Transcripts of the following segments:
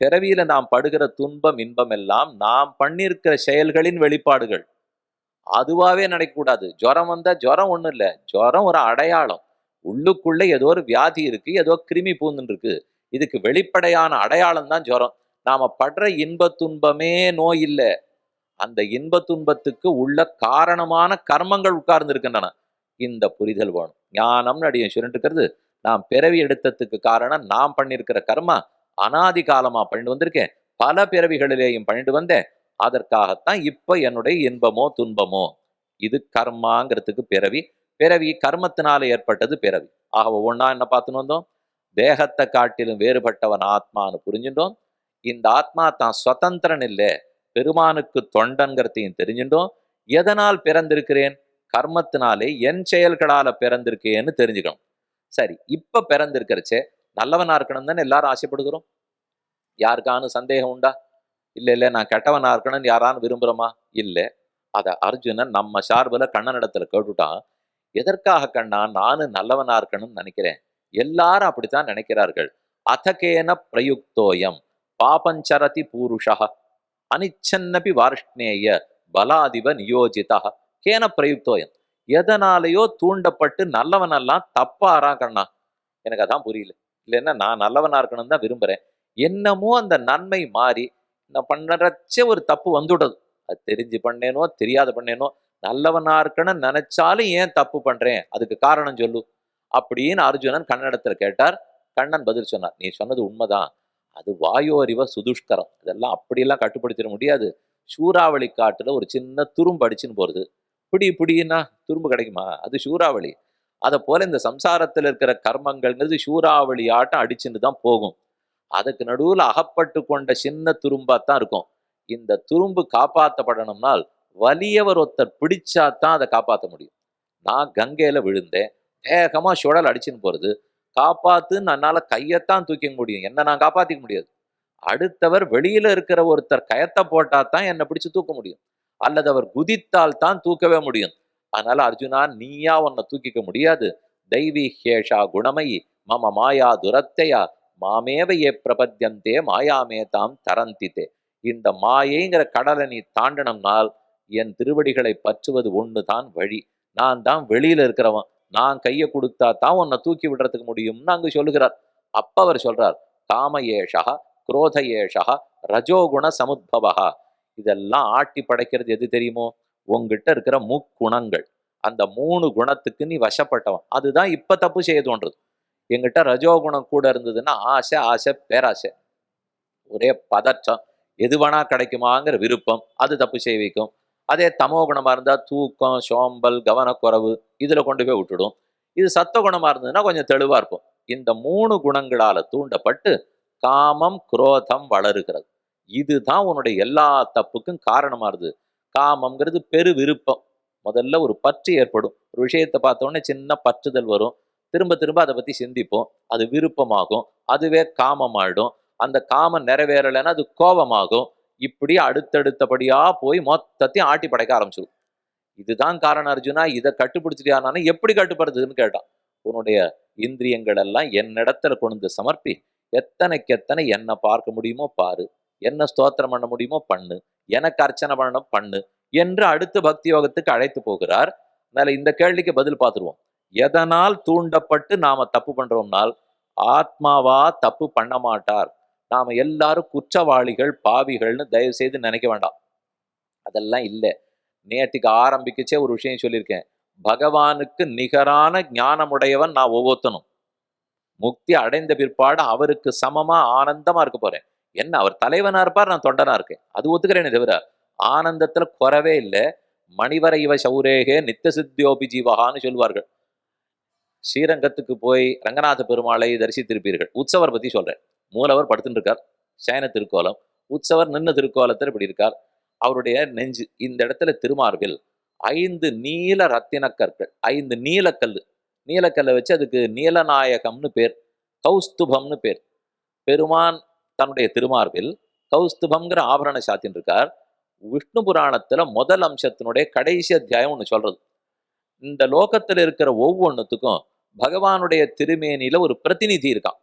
பிறவியில நாம் படுகிற துன்பம் இன்பம் எல்லாம் நாம் பண்ணியிருக்கிற செயல்களின் வெளிப்பாடுகள். அதுவாகவே நடக்கக்கூடாது. ஜுரம் வந்தால் ஜுரம் ஒன்றும் இல்லை. ஜுரம் ஒரு அடையாளம். உள்ளுக்குள்ளே ஏதோ ஒரு வியாதி இருக்குது ஏதோ கிருமி பூந்துன்னு இதுக்கு வெளிப்படையான அடையாளம் தான் ஜுரம். நாம் படுற இன்ப துன்பமே நோய் இல்லை. அந்த இன்ப துன்பத்துக்கு உள்ள காரணமான கர்மங்கள் உட்கார்ந்துருக்கின்றன. இந்த புரிதல் வேணும். ஞானம்னு அடியும் சொல்லிட்டு இருக்கிறது நாம் பிறவி எடுத்ததுக்கு காரணம் நாம் பண்ணியிருக்கிற கர்மா அனாதி காலமா பண்ணிட்டு வந்திருக்கேன். பல பிறவிகளிலேயும் பண்ணிட்டு வந்தேன். அதற்காகத்தான் இப்ப என்னுடைய இன்பமோ துன்பமோ? இது கர்மாங்கிறதுக்கு பிறவி. பிறவி கர்மத்தினால ஏற்பட்டது பிறவி. ஆக ஒவ்வொன்றா என்ன பார்த்துன்னு வந்தோம்? தேகத்தை காட்டிலும் வேறுபட்டவன் ஆத்மான்னு புரிஞ்சுட்டோம். இந்த ஆத்மா தான் சுதந்திரன் இல்லை பெருமானுக்கு தொண்டன்கிறதையும் தெரிஞ்சுட்டோம். எதனால் பிறந்திருக்கிறேன்? கர்மத்தினாலே என் செயல்களால பிறந்திருக்கேன்னு தெரிஞ்சுக்கணும். சரி இப்ப பிறந்திருக்கிறச்சே நல்லவனா இருக்கணும் தானே எல்லாரும் ஆசைப்படுகிறோம்? யாருக்கானு சந்தேகம் உண்டா? இல்ல இல்ல நான் கெட்டவனா இருக்கணும்னு யாரானு விரும்புறோமா? இல்ல. அத அர்ஜுனன் நம்ம சார்புல கண்ணனிடத்துல கேட்டுட்டான். எதற்காக கண்ணா? நானும் நல்லவனா இருக்கணும்னு நினைக்கிறேன். எல்லாரும் அப்படித்தான் நினைக்கிறார்கள். அதகேன பிரயுக்தோயம் பாபஞ்சரதி பூருஷா அனிச்சன்னபி வார்ஷ்ணேய பலாதிப நியோஜிதா கேன பிரயுக்தோயம். எதனாலேயோ தூண்டப்பட்டு நல்லவனெல்லாம் தப்பாரா கண்ணா. எனக்கு அதான் புரியல. இல்லைன்னா நான் நல்லவனாக இருக்கணும் தான் விரும்புகிறேன் என்னமோ அந்த நன்மை மாறி நான் பண்ணுறச்சே ஒரு தப்பு வந்துவிடுது. அது தெரிஞ்சு பண்ணேனோ தெரியாத பண்ணேனோ நல்லவனாக இருக்கணும்னு நினைச்சாலும் ஏன் தப்பு பண்ணுறேன் அதுக்கு காரணம் சொல்லு. அப்படின்னு அர்ஜுனன் கண்ணனிடத்துல கேட்டார். கண்ணன் பதில் சொன்னார். நீ சொன்னது உண்மைதான். அது வாயோரிவ சுதுஷ்கரம். இதெல்லாம் அப்படியெல்லாம் கட்டுப்படுத்திட முடியாது. சூறாவளி காட்டில் ஒரு சின்ன துரும்பு அடிச்சுன்னு போகிறது பிடி பிடின்னா துரும்பு கிடைக்குமா? அது சூறாவளி. அதை போல இந்த சம்சாரத்தில் இருக்கிற கர்மங்கள்ங்கிறது சூறாவளி ஆட்டம் அடிச்சுட்டு தான் போகும். அதுக்கு நடுவில் அகப்பட்டு கொண்ட சின்ன துரும்பா தான் இருக்கும். இந்த துரும்பு காப்பாற்றப்படணும்னால் வலியவர் ஒருத்தர் பிடிச்சா தான் அதை காப்பாற்ற முடியும். நான் கங்கையில் விழுந்தேன். வேகமாக சுழல் அடிச்சுன்னு போகிறது காப்பாற்றுன்னு என்னால் கையைத்தான் தூக்கிக்க முடியும். என்னை நான் காப்பாற்றிக்க முடியாது. அடுத்தவர் வெளியில் இருக்கிற ஒருத்தர் கயத்தை போட்டால் தான் என்னை பிடிச்சு தூக்க முடியும். அல்லது அவர் குதித்தால் தான் தூக்கவே முடியும். அதனால அர்ஜுனா நீயா உன்னை தூக்கிக்க முடியாது. தெய்வீ ஹேஷா குணமயி மம மாயா துரத்தையா மாமேவையே பிரபத்தியந்தே மாயாமே தாம் தரந்தித்தே. இந்த மாயைங்கிற கடலை நீ தாண்டனம்னால் என் திருவடிகளை பற்றுவது ஒன்று தான் வழி. நான் தான் வெளியில இருக்கிறவன். நான் கையை கொடுத்தா தான் உன்னை தூக்கி விடுறதுக்கு முடியும்னு அங்கு சொல்லுகிறார். அப்ப அவர் சொல்றார் காமயேஷா குரோதயேஷா ரஜோகுண சமுத்பவா இதெல்லாம் ஆட்டி படைக்கிறது எது தெரியுமோ? உங்ககிட்ட இருக்கிற முக்குணங்கள். அந்த மூணு குணத்துக்கு நீ வசப்பட்டவன். அதுதான் இப்போ தப்பு செய்ய தோன்றுது எங்கிட்ட ரஜோகுணம் கூட இருந்ததுன்னா ஆசை ஆசை பேராசை. ஒரே பதற்றம். எது வேணா கிடைக்குமாங்கிற விருப்பம். அது தப்பு செய்ய வைக்கும். அதே தமோ குணமா தூக்கம் சோம்பல் கவனக்குறைவு இதில் கொண்டு போய் விட்டுடும். இது சத்த குணமா இருந்ததுன்னா கொஞ்சம் தெளிவாக இருக்கும் இந்த மூணு குணங்களால் தூண்டப்பட்டு காமம் குரோதம் வளருகிறது. இதுதான் உன்னுடைய எல்லா தப்புக்கும் காரணமாக இருந்தது. காமம்ங்கிறது பெரு விருப்பம் முதல்ல ஒரு பற்று ஏற்படும். ஒரு விஷயத்தை பார்த்தோன்னே சின்ன பற்றுதல் வரும். திரும்ப திரும்ப அதை பற்றி சிந்திப்போம். அது விருப்பமாகும். அதுவே காமமாயிடும். அந்த காமம் நிறைவேறலைன்னா அது கோபமாகும். இப்படி அடுத்தடுத்தபடியாக போய் மொத்தத்தையும் ஆட்டி படைக்க ஆரம்பிச்சிடும் இதுதான் காரணம் அர்ஜுனா. இதை கட்டுப்பிடிச்சிட்டியானா எப்படி கட்டுப்படுத்துதுன்னு கேட்டான். உன்னுடைய இந்திரியங்கள் எல்லாம் என்னிடத்துல கொண்டு வந்து சமர்ப்பி. எத்தனைக்கு எத்தனை என்ன பார்க்க முடியுமோ பாரு. என்ன ஸ்தோத்திரம் பண்ண முடியுமோ பண்ணு. எனக்கு அர்ச்சனை பண்ணணும் பண்ணு என்று அடுத்த பக்தி யோகத்துக்கு அழைத்து போகிறார். அதனால இந்த கேள்விக்கு பதில் பார்த்துருவோம். எதனால் தூண்டப்பட்டு நாம தப்பு பண்றோம்னால் ஆத்மாவா தப்பு பண்ண மாட்டார். நாம எல்லாரும் குற்றவாளிகள் பாவிகள்னு தயவு செய்து நினைக்க வேண்டாம். அதெல்லாம் இல்லை. நேற்றுக்கு ஆரம்பிக்கச்சே ஒரு விஷயம் சொல்லியிருக்கேன். பகவானுக்கு நிகரான ஞானமுடையவன் நான் ஒவ்வொருத்தனும். முக்தி அடைந்த பிற்பாடு அவருக்கு சமமா ஆனந்தமா இருக்க போறேன். என்ன அவர் தலைவனா இருப்பார் நான் தொண்டனா இருக்கேன். அது ஒத்துக்கிறேனே தவிர ஆனந்தத்துல குறவே இல்லை. மணிவர இவ சௌரேகே நித்த சித்தியோபி ஜீவகான்னு சொல்வார்கள். ஸ்ரீரங்கத்துக்கு போய் ரங்கநாத பெருமாளை தரிசித்திருப்பீர்கள். உற்சவர் பற்றி சொல்றேன். மூலவர் படுத்துட்டு இருக்கார் சயன திருக்கோலம். உற்சவர் நின்ன திருக்கோலத்தில் இப்படி இருக்கார். அவருடைய நெஞ்சு இந்த இடத்துல திருமார்கள் ஐந்து நீல ரத்தினக்கற்கள் ஐந்து நீலக்கல் நீலக்கல்லை வச்சு அதுக்கு நீலநாயகம்னு பேர் கௌஸ்துபம்னு பேர். பெருமான் தன்னுடைய திருமார்பில் கௌஸ்துபம்ங்கிற ஆபரண சாத்தின் இருக்கார். விஷ்ணு புராணத்துல முதல் அம்சத்தினுடைய கடைசி அத்தியாயம் ஒன்று சொல்றது. இந்த லோகத்தில் இருக்கிற ஒவ்வொன்றுத்துக்கும் பகவானுடைய திருமேனியில ஒரு பிரதிநிதி இருக்கான்.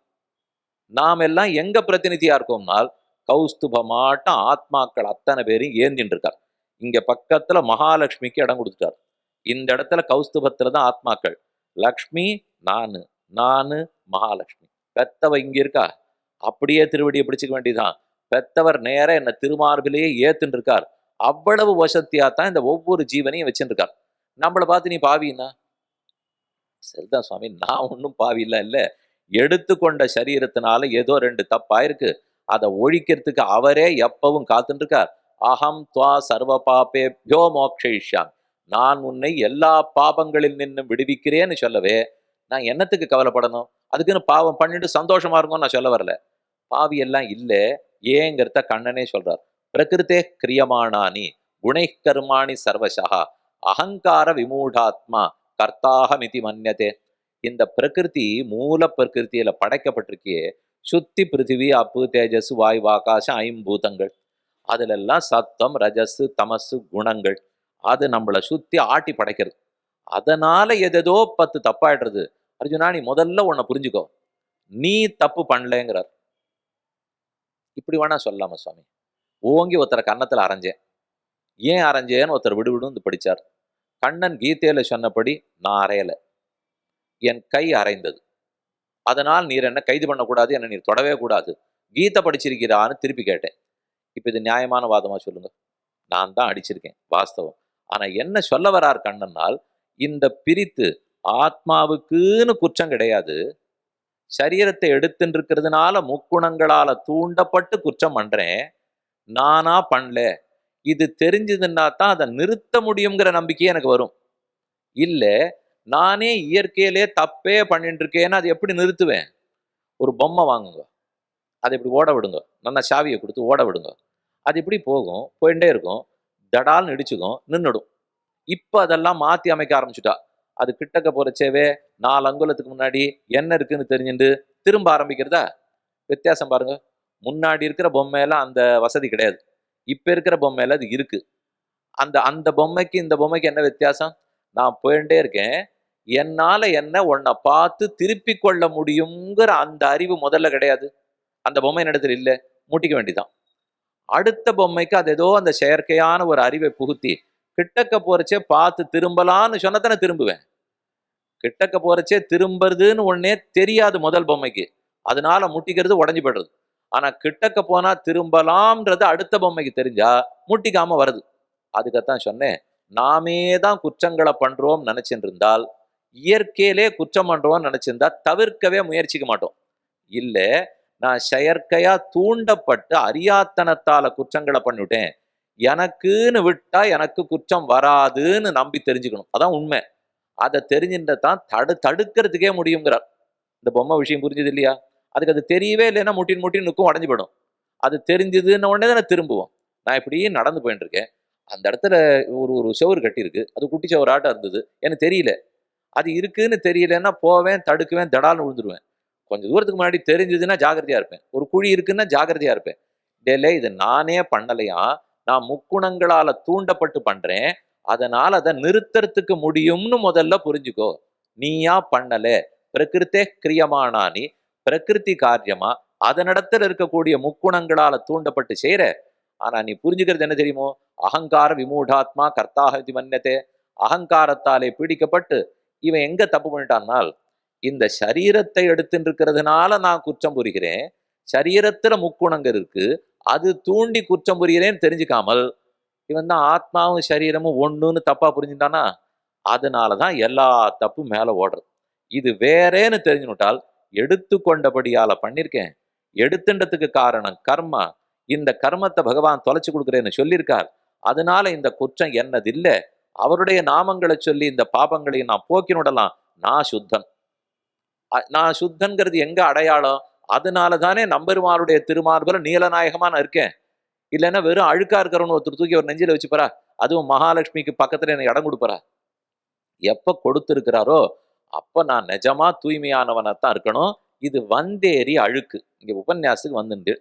நாம் எல்லாம் எங்க பிரதிநிதியா இருக்கோம்னால் கௌஸ்துபமாட்டம் ஆத்மாக்கள் அத்தனை பேரையும் ஏந்தின்னு இருக்கார். இங்க பக்கத்துல மகாலட்சுமிக்கு இடம் கொடுத்துட்டார். இந்த இடத்துல கௌஸ்துபத்துல தான் ஆத்மாக்கள். லக்ஷ்மி நானு நானு மகாலட்சுமி. பெத்தவ இங்க இருக்கா? அப்படியே திருவடியை பிடிச்சிக்க வேண்டியதுதான். பெத்தவர் நேர என்னை திருமார்பிலேயே ஏத்துன்னு இருக்கார் அவ்வளவு வசத்தியா தான் இந்த ஒவ்வொரு ஜீவனையும் வச்சுருக்கார் நம்மளை பார்த்து நீ பாவின்னா சரிதான் சுவாமி நான் ஒன்றும் பாவியில்லை இல்லை எடுத்துக்கொண்ட சரீரத்தினால ஏதோ ரெண்டு தப்பாயிருக்கு. அதை ஒழிக்கிறதுக்கு அவரே எப்பவும் காத்துருக்கார் அகம் துவா சர்வ பாபேபியோ மோக்ஷயிஷ்யாம். நான் உன்னை எல்லா பாபங்களில் நின்று விடுவிக்கிறேன்னு சொல்லவே நான் என்னத்துக்கு கவலைப்படணும்? அதுக்குன்னு பாவம் பண்ணிட்டு சந்தோஷமா இருக்கும் நான் சொல்ல வரல. பாவி எல்லாம் இல்லை. ஏங்கிறத கண்ணனே சொல்றார். பிரகிருத்தே கிரியமானானி குணை கர்மாணி சர்வசா அகங்கார விமூடாத்மா கர்த்தாகமிதி மன்யதே. இந்த பிரகிருதி மூல பிரகிருத்தியில படைக்கப்பட்டிருக்கே சுத்தி பிருத்திவி அப்பு தேஜஸ் வாயு ஆகாசம் ஐம்பூதங்கள். அதுல எல்லாம் சத்தம் ரஜஸ் தமசு குணங்கள். அது நம்மளை சுத்தி ஆட்டி படைக்கிறது. அதனால எதேதோ பத்து தப்பாயிடுறது. அர்ஜுனா நீ முதல்ல உன்னை புரிஞ்சுக்கோ. நீ தப்பு பண்ணலங்கிறார். இப்படி வேணா சொல்லாம சுவாமி. ஓங்கி ஒருத்தரை கன்னத்தில் அரைஞ்சேன். ஏன் அரைஞ்சேன்னு ஒருத்தர் விடுவிடுன்னு படித்தார் கண்ணன் கீதையில் சொன்னபடி நான் அறையலை என் கை அரைந்தது. அதனால் நீர் என்ன கைது பண்ணக்கூடாது என்னை நீர் தொடவே கூடாது. கீதை படிச்சிருக்கிறான்னு திருப்பி கேட்டேன். இப்போ இது நியாயமான வாதமாக சொல்லுங்க. நான் தான் அடிச்சிருக்கேன் வாஸ்தவம். ஆனால் என்ன சொல்ல வரார் கண்ணனால் இந்த பிரித்து ஆத்மாவுக்குன்னு குற்றம் கிடையாது. சரீரத்தை எடுத்துட்டு இருக்கிறதுனால முக்குணங்களால தூண்டப்பட்டு குற்றம் பண்றேன். நானா பண்ணல. இது தெரிஞ்சதுன்னா தான் அதை நிறுத்த முடியுங்கிற நம்பிக்கை எனக்கு வரும். இல்லை நானே இயற்கையிலே தப்பே பண்ணிட்டு இருக்கேன்னு அதை எப்படி நிறுத்துவேன்? ஒரு பொம்மை வாங்குங்க. அதை இப்படி ஓட விடுங்க. நல்லா சாவியை கொடுத்து ஓட விடுங்க. அது இப்படி போகும்? போயிட்டே இருக்கும். தடால்னு இடிச்சுக்கும். நின்றுடும் இப்போ அதெல்லாம் மாற்றி அமைக்க ஆரம்பிச்சுட்டா. அது கிட்டக்க போறச்சேவே நாலு அங்குலத்துக்கு முன்னாடி என்ன இருக்குன்னு தெரிஞ்சுட்டு திரும்ப ஆரம்பிக்கிறதா? வித்தியாசம் பாருங்க. முன்னாடி இருக்கிற பொம்மையில அந்த வசதி கிடையாது. இப்போ இருக்கிற பொம்மையில அது இருக்கு. அந்த அந்த பொம்மைக்கு இந்த பொம்மைக்கு என்ன வித்தியாசம்? நான் போயிட்டே இருக்கேன். என்னால என்ன உன்னை பார்த்து திருப்பி கொள்ள முடியுங்கிற அந்த அறிவு முதல்ல கிடையாது. அந்த பொம்மை நடத்துல இல்லை. மூட்டிக்க வேண்டிதான். அடுத்த பொம்மைக்கு அது ஏதோ அந்த செயற்கையான ஒரு அறிவை புகுத்தி கிட்டக்க போறச்சே பார்த்து திரும்பலான்னு சொன்னதானே திரும்புவேன். கிட்டக்க போறச்சே திரும்புறதுன்னு ஒன்னே தெரியாது முதல் பொம்மைக்கு. அதனால முட்டிக்கிறது உடஞ்சி போயிடுறது. ஆனா கிட்டக்க போனா திரும்பலாம்ன்றது அடுத்த பொம்மைக்கு தெரிஞ்சா முட்டிக்காம வருது. அதுக்கத்தான் சொன்னேன் நாமே தான் குற்றங்களை பண்றோம் நினைச்சிட்டு இருந்தால் இயற்கையிலே குற்றம் பண்றோம்னு நினைச்சிருந்தா தவிர்க்கவே முயற்சிக்க மாட்டோம். இல்ல நான் செயற்கையா தூண்டப்பட்டு அறியாத்தனத்தால குற்றங்களை பண்ணிவிட்டேன். எனக்குன்னு விட்டா எனக்கு குற்றம் வராதுன்னு நம்பி தெரிஞ்சுக்கணும். அதான் உண்மை. அதை தெரிஞ்சுட்டு தான் தடு தடுக்கிறதுக்கே முடியுங்கிறார். இந்த பொம்மை விஷயம் புரிஞ்சுது இல்லையா? அதுக்கு அது தெரியவே இல்லைன்னா முட்டின் முட்டின் நிற்கும் உடஞ்சி போயிடும். அது தெரிஞ்சதுன்னு உடனே தான் திரும்புவோம். நான் இப்படியே நடந்து போயிட்டு இருக்கேன். அந்த இடத்துல ஒரு ஒரு செவுரு கட்டியிருக்கு. அது குட்டி செவராட்டம் இருந்தது. எனக்கு தெரியல. அது இருக்குன்னு தெரியலன்னா போவேன் தடுக்குவேன் தடால்னு விழுந்துருவேன். கொஞ்சம் தூரத்துக்கு முன்னாடி தெரிஞ்சதுன்னா ஜாகிரதையா இருப்பேன். ஒரு குழி இருக்குன்னா ஜாகிரதையா இருப்பேன். டெல்லே இது நானே பண்ணலையா? நான் முக்குணங்களால தூண்டப்பட்டு பண்றேன். அதனால் அதை நிறுத்துறதுக்கு முடியும்னு முதல்ல புரிஞ்சுக்கோ. நீயா பண்ணல. பிரகிருத்தே கிரியமானானி பிரகிருதி காரியமா? அதனிடத்தில் இருக்கக்கூடிய முக்குணங்களால தூண்டப்பட்டு செய்கிற ஆனா நீ புரிஞ்சுக்கிறது என்ன தெரியுமோ? அகங்கார விமூடாத்மா கர்த்தாக இது மன்யத்தே அகங்காரத்தாலே பீடிக்கப்பட்டு இவன் எங்க தப்பு பண்ணிட்டான்னால் இந்த சரீரத்தை எடுத்துட்டு இருக்கிறதுனால நான் குற்றம் புரிகிறேன். சரீரத்துல முக்குணங்கள் இருக்கு. அது தூண்டி குற்றம் புரிகிறேன்னு தெரிஞ்சுக்காமல் இவன் தான் ஆத்மாவும் சரீரமும் ஒன்றுன்னு தப்பா புரிஞ்சுட்டானா அதனாலதான் எல்லா தப்பும் மேல ஓடுறது. இது வேறேன்னு தெரிஞ்சுட்டால் எடுத்துக்கொண்டபடியால பண்ணியிருக்கேன் எடுத்துன்றதுக்கு காரணம் கர்மா. இந்த கர்மத்தை பகவான் தொலைச்சி கொடுக்குறேன்னு சொல்லியிருக்கார். அதனால இந்த குற்றம் என்னதில்ல. அவருடைய நாமங்களை சொல்லி இந்த பாபங்களை நான் போக்கினுடலாம் நான் சுத்தன் நான் சுத்தன்கிறது எங்க அடையாளம்? அதனால தானே நம்பெருமாளுடைய திருமார்பல நீலநாயகமா நான் இருக்கேன். இல்லைன்னா வெறும் அழுக்கா இருக்கிறவனு ஒருத்தர் தூக்கி ஒரு நெஞ்சில வச்சுப்பாரா அதுவும் மகாலட்சுமிக்கு பக்கத்துல எனக்கு இடம் கொடுப்பாரா? எப்ப கொடுத்துருக்கிறாரோ அப்ப நான் நிஜமா தூய்மையானவனாத்தான் இருக்கணும். இது வந்தேறி அழுக்கு. இங்க உபன்யாசத்துக்கு வந்துண்டு.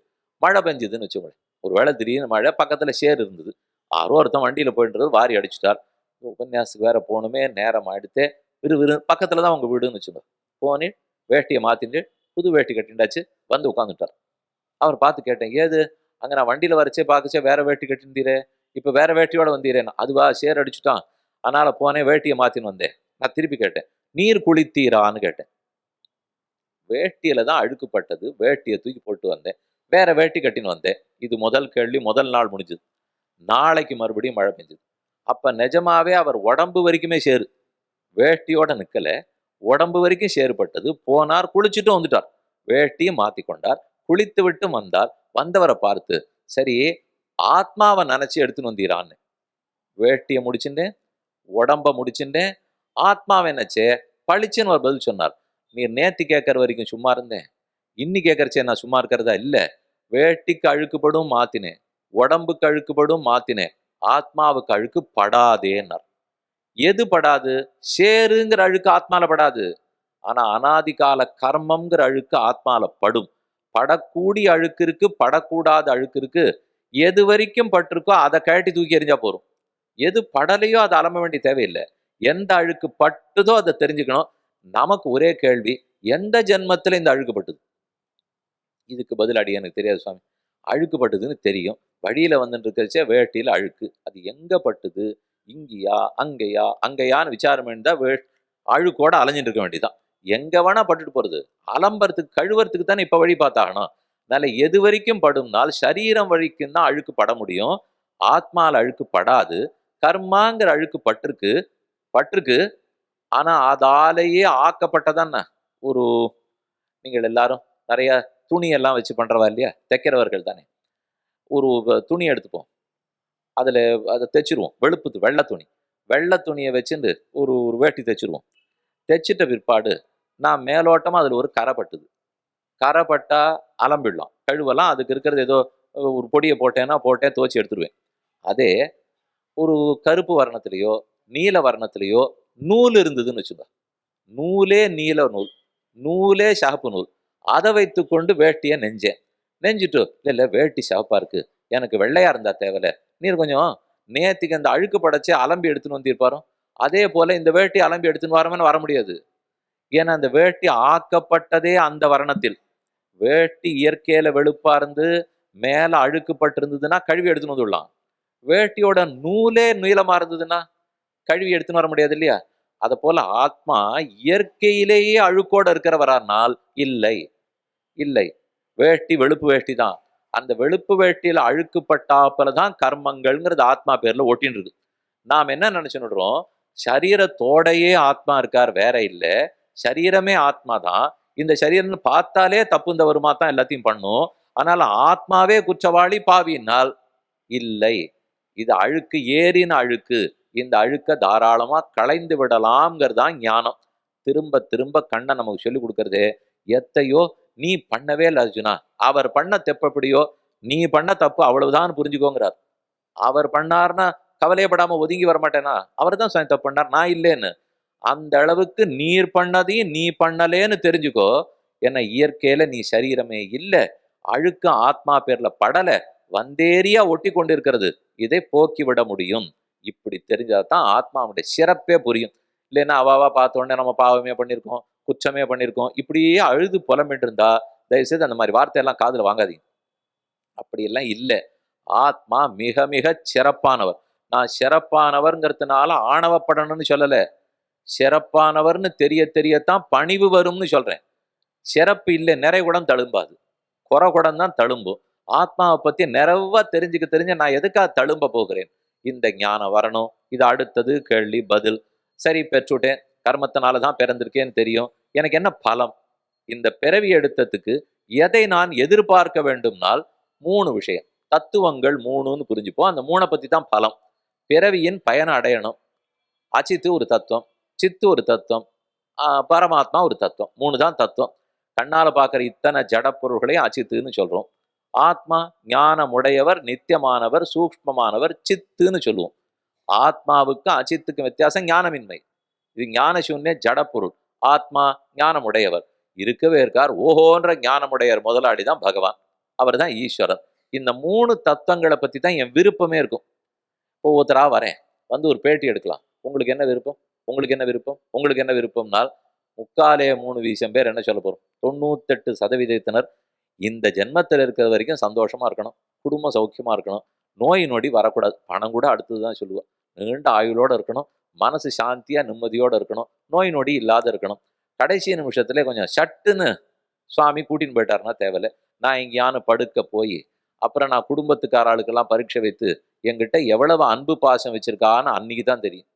மழை பெஞ்சுதுன்னு வச்சுக்கோங்க ஒரு வேளை திடீர்னு மழை பக்கத்துல சேர் இருந்தது. யாரோ ஒருத்தன் வண்டியில போயிட்டு வாரி அடிச்சுட்டார். உபன்யாசத்துக்கு வேற போகணுமே நேரம் ஆயிடுத்தே. விறு விறு பக்கத்துல தான் உங்க வீடுன்னு வச்சுக்கோங்க. போனி வேட்டியை மாத்திட்டு புது வேட்டி கட்டிண்டாச்சு வந்து உட்காந்துட்டார் அவர் பார்த்து கேட்டேன் ஏது? அங்க நான் வண்டியில வரைச்சே பார்க்கச்சே வேற வேட்டி கட்டிருந்தீரே இப்போ வேற வேட்டியோட வந்தீரேன் அதுவா சேர் அடிச்சுட்டான். அதனால போனேன் வேட்டியை மாற்றின்னு வந்தேன். நான் திருப்பி கேட்டேன் நீர் குளித்தீரான்னு கேட்டேன். வேட்டியில தான் அழுக்குப்பட்டது வேட்டியை தூக்கி போட்டு வந்தேன். வேற வேட்டி கட்டின்னு வந்தேன். இது முதல் கேள்வி முதல் நாள் முடிஞ்சது. நாளைக்கு மறுபடியும் மழை பெஞ்சுது அப்ப நிஜமாவே அவர் உடம்பு வரைக்குமே சேரு. வேட்டியோட நிக்கல உடம்பு வரைக்கும் சேறுபட்டது போனார் குளிச்சுட்டும் வந்துட்டார். வேட்டியும் மாற்றி கொண்டார் குளித்து விட்டும் வந்தார். வந்தவரை பார்த்து சரி ஆத்மாவை நினச்சி எடுத்துன்னு வந்தீரான்னு. வேட்டியை முடிச்சுட்டேன் உடம்ப முடிச்சுட்டேன் ஆத்மாவை என்னச்சே பளிச்சுன்னு ஒரு பதில் சொன்னார். நீர் நேற்று கேட்கற வரைக்கும் சும்மா இருந்தேன். இன்னி கேட்கறச்சே நான் சும்மா இருக்கிறதா? இல்லை. வேட்டிக்கு அழுக்குப்படும் மாத்தினேன். உடம்புக்கு அழுக்குப்படும் மாத்தினேன். ஆத்மாவுக்கு அழுக்கு படாதேன்னார். எது படாது? சேருங்கிற அழுக்கு ஆத்மால படாது. ஆனா அனாதி கால கர்மம்ங்கிற அழுக்கு ஆத்மால படும். படக்கூடிய அழுக்கு இருக்கு படக்கூடாத அழுக்கு இருக்கு. எது வரைக்கும் பட்டிருக்கோ அதை கழட்டி தூக்கி எறிஞ்சா போறோம் எது படலையோ அதை அலம்ப வேண்டிய தேவையில்லை. எந்த அழுக்கு பட்டுதோ அதை தெரிஞ்சுக்கணும். நமக்கு ஒரே கேள்வி எந்த ஜென்மத்தில் இந்த அழுக்குப்பட்டது இதுக்கு பதில் அடி எனக்கு தெரியாது சுவாமி. அழுக்குப்பட்டதுன்னு தெரியும். வழியில் வந்துட்டு இருக்கிறச்சே அழுக்கு. அது எங்கே பட்டுது? இங்கேயா அங்கேயா அங்கேயான்னு விசாரம் பண்ணிருந்தா வே அழுக்கோட அலைஞ்சிட்டு இருக்க வேண்டியதுதான். எங்க வேணா பட்டுட்டு போறது. அலம்பரத்துக்கு கழுவுறதுக்கு தானே இப்ப வழி பார்த்தாகணும். அதனால எது வரைக்கும் படும்னால் சரீரம் வரைக்கும் தான் அழுக்கு பட முடியும். ஆத்மால அழுக்கு படாது. கர்மாங்கிற அழுக்கு பட்டிருக்கு. பட்டிருக்கு. ஆனா அதாலேயே ஆக்கப்பட்டதானே ஒரு நீங்கள் எல்லாரும் நிறைய துணியெல்லாம் வச்சு பண்றவா இல்லையா? தைக்கிறவர்கள் தானே. ஒரு துணி எடுத்துப்போம். அதில் அதை தைச்சிருவோம். வெளுப்பு வெள்ளை துணி. வெள்ளை துணியை வச்சுட்டு ஒரு ஒரு வேட்டி தைச்சிருவோம். தைச்சிட்ட பிற்பாடு நான் மேலோட்டமாக அதில் ஒரு கரை பட்டுது. கரை அலம்பிடலாம். கழுவலாம். அதுக்கு இருக்கிறது ஏதோ ஒரு பொடியை போட்டேன்னா போட்டேன் துவச்சி எடுத்துருவேன். அதே ஒரு கருப்பு வர்ணத்திலேயோ நீல வர்ணத்திலேயோ நூல் இருந்ததுன்னு வச்சுக்கோ. நூலே நீல நூல். நூலே சிவப்பு நூல். அதை வைத்து கொண்டு வேட்டியை நெஞ்சேன். நெஞ்சிட்டு இல்லை இல்லை வேட்டி சிவப்பா இருக்குது எனக்கு வெள்ளையாக இருந்தால் தேவையில்ல நீர் கொஞ்சம் நேத்திக்கு அந்த அழுக்கு படைச்சி அலம்பி எடுத்துன்னு வந்திருப்பாரோ அதே போல் இந்த வேட்டி அலம்பி எடுத்துன்னு வரமேன்னு வர முடியாது. ஏன்னா அந்த வேட்டி ஆக்கப்பட்டதே அந்த வர்ணத்தில். வேட்டி இயற்கையில வெளுப்பா இருந்து மேல அழுக்குப்பட்டிருந்ததுன்னா கழுவி எடுத்துன்னு வந்துடலாம் வேட்டியோட நூலே நீளமா இருந்ததுன்னா கழுவி எடுத்துன்னு வர முடியாது இல்லையா? அத போல ஆத்மா இயற்கையிலேயே அழுக்கோட இருக்கிறவரானால் இல்லை. இல்லை. வேட்டி வெளுப்பு வேட்டி தான். அந்த வெளுப்பு வேட்டியில அழுக்குப்பட்டாப்புல தான் கர்மங்கள்ங்கிறது ஆத்மா பேர்ல ஒட்டின்னு இருக்கு. நாம் என்ன நினைச்சுடுறோம் சரீரத்தோடையே ஆத்மா இருக்கார் வேற இல்லை. சரீரமே ஆத்மா தான் இந்த சரீரம்னு பார்த்தாலே தப்பு இந்த வருமா தான் எல்லாத்தையும் பண்ணும். அதனால ஆத்மாவே குற்றவாளி பாவினால் இல்லை. இது அழுக்கு ஏறின அழுக்கு. இந்த அழுக்கை தாராளமாக களைந்து விடலாம்ங்கிறதான் ஞானம். திரும்ப திரும்ப கண்ணை நமக்கு சொல்லிக் கொடுக்கறது எத்தையோ நீ பண்ணவே இல்லை அர்ஜுனா. அவர் பண்ண தெப்பப்படியோ நீ பண்ண தப்பு அவ்வளவுதான் புரிஞ்சுக்கோங்கிறார். அவர் பண்ணார்னா கவலையப்படாமல் ஒதுங்கி வரமாட்டேனா? அவர் தான் தப்பு பண்ணார். நான் இல்லைன்னு. அந்த அளவுக்கு நீர் பண்ணதையும் நீ பண்ணலேன்னு தெரிஞ்சுக்கோ. என்ன இயற்கையில நீ சரீரமே இல்லை. அழுக்க ஆத்மா பேர்ல படல. வந்தேரியா ஒட்டி கொண்டிருக்கிறது. இதை போக்கிவிட முடியும். இப்படி தெரிஞ்சாதான் ஆத்மாவுடைய சிறப்பே புரியும். இல்லைன்னா அவாவா பார்த்தோன்னே நம்ம பாவமே பண்ணியிருக்கோம் குச்சமே பண்ணியிருக்கோம் இப்படியே அழுது புலம்பிட்டு இருந்தா தயவுசெய்து அந்த மாதிரி வார்த்தையெல்லாம் காதில் வாங்காதீங்க. அப்படியெல்லாம் இல்லை. ஆத்மா மிக மிக சிறப்பானவர். நான் சிறப்பானவர்ங்கிறதுனால ஆணவப்படணும்னு சொல்லலை. சிறப்பானவர்னு தெரிய தெரியத்தான் பணிவு வரும்னு சொல்றேன். சிறப்பு இல்லை நிறை குடம் தழும்பாது. குறை குடம் தான் தழும்பும். ஆத்மாவை பத்தி நிறைவா தெரிஞ்சுக்க தெரிஞ்ச நான் எதுக்காக தழும்ப போகிறேன்? இந்த ஞானம் வரணும் இது அடுத்தது கேள்வி பதில். சரி பெற்றுட்டேன். கர்மத்தினால தான் பிறந்திருக்கேன்னு தெரியும். எனக்கு என்ன பலம்? இந்த பிறவி எடுத்ததுக்கு எதை நான் எதிர்பார்க்க வேண்டும்னால் மூணு விஷயம். தத்துவங்கள் மூணுன்னு புரிஞ்சுப்போம். அந்த மூணை பத்தி தான் பலம். பிறவியின் பயனை அடையணும். அச்சித்து ஒரு தத்துவம். சித்து ஒரு தத்துவம் பரமாத்மா ஒரு தத்துவம் மூணு தான் தத்துவம். கண்ணால் பார்க்குற இத்தனை ஜடப்பொருள்களையும் அச்சித்துன்னு சொல்கிறோம் ஆத்மா ஞானமுடையவர் நித்தியமானவர் சூக்ஷ்மமானவர் சித்துன்னு சொல்லுவோம். ஆத்மாவுக்கும் அச்சித்துக்கும் வித்தியாசம் ஞானமின்மை. இது ஞான சூன்ய ஜட ஆத்மா ஞானமுடையவர். இருக்கவே இருக்கார். ஓஹோன்ற ஞானமுடையர் முதலாளி தான் பகவான். அவர் தான் ஈஸ்வரர். இந்த மூணு தத்துவங்களை பற்றி தான் என் விருப்பமே இருக்கும். ஒவ்வொருத்தராக வரேன். வந்து ஒரு பேட்டி எடுக்கலாம். உங்களுக்கு என்ன விருப்பம்? உங்களுக்கு என்ன விருப்பம்? உங்களுக்கு என்ன விருப்பம்னால் முக்காலே மூணு வீசம் பேர் என்ன சொல்ல போகிறோம் தொண்ணூத்தெட்டு சதவீதத்தினர் இந்த ஜென்மத்தில் இருக்கிற வரைக்கும் சந்தோஷமா இருக்கணும். குடும்பம் சௌக்கியமா இருக்கணும். நோய் நொடி வரக்கூடாது. பணம் கூட அடுத்தது தான் சொல்லுவா. நீண்ட ஆயுளோட இருக்கணும். மனசு சாந்தியா நிம்மதியோட இருக்கணும். நோய் நொடி இல்லாத இருக்கணும். கடைசி நிமிஷத்துல கொஞ்சம் சட்டுன்னு சுவாமி கூட்டின்னு போயிட்டாருன்னா தேவையில்லை. நான் எங்கேயானு படுக்க போய் அப்புறம் நான் குடும்பத்துக்கார ஆளுக்கெல்லாம் பரீட்சை வைத்து என்கிட்ட எவ்வளவு அன்பு பாசம் வச்சிருக்கான்னு அன்னைக்கு தான் தெரியும்.